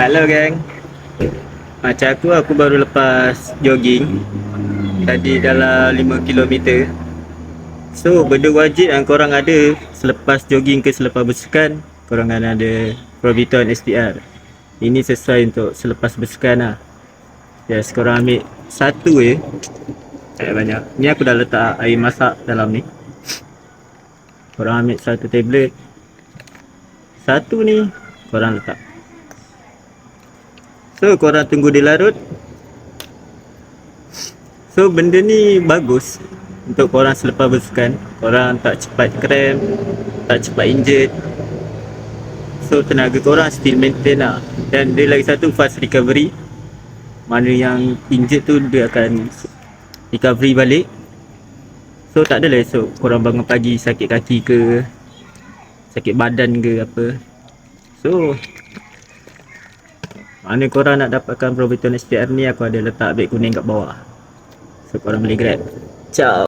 Hello gang Macam aku, aku baru lepas jogging. Tadi dalam 5km So, benda wajib yang korang ada Selepas jogging ke selepas bersukan Korang kena ada Proviton SPR Ini sesuai untuk selepas bersukan lah. Yes, korang ambil satu je. Tak payah banyak. Ni aku dah letak air masak dalam ni. Korang ambil satu tablet. Satu ni Korang letak So korang tunggu dia larut. So benda ni bagus Untuk korang selepas bersukan Korang tak cepat cramp Tak cepat injured. So tenaga korang still maintain lah. Dan dia lagi satu fast recovery. Mana yang injured tu dia akan Recovery balik. So tak adalah esok korang bangun pagi sakit kaki ke Sakit badan ke apa. So mana korang nak dapatkan Proviton SPR ni aku ada letak beg kuning kat bawah. So korang boleh grab. Ciao